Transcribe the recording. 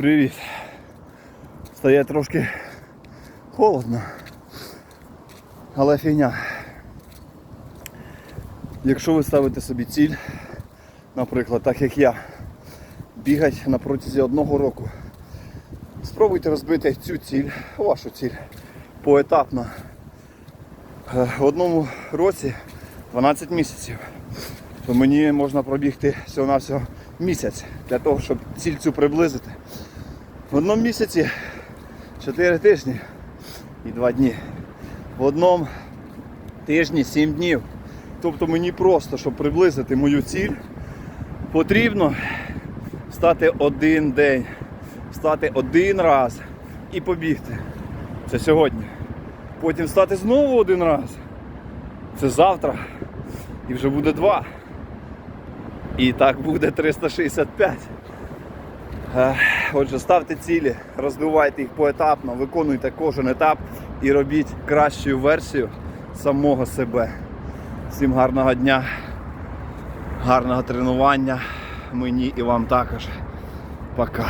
Привіт. Стає трошки холодно. Але фігня. Якщо ви ставите собі ціль, наприклад, так як я, бігати на протязі одного року, спробуйте розбити цю ціль, вашу ціль, поетапно. Е, В одному році 12 місяців. То мені можна пробігти всього-навсього місяць для того, щоб ціль цю приблизити. В одному місяці 4 тижні і 2 дні. В одному тижні 7 днів. Тобто мені просто, щоб приблизити мою ціль, потрібно встати один день, встати один раз і побігти. Це сьогодні. Потім встати знову один раз. Це завтра. І вже буде два. І так буде 365. Е, Отже, ставте цілі, розвивайте їх поетапно, виконуйте кожен етап і робіть кращу версію самого себе. Всім гарного дня, гарного тренування. Мені і вам також. Пока.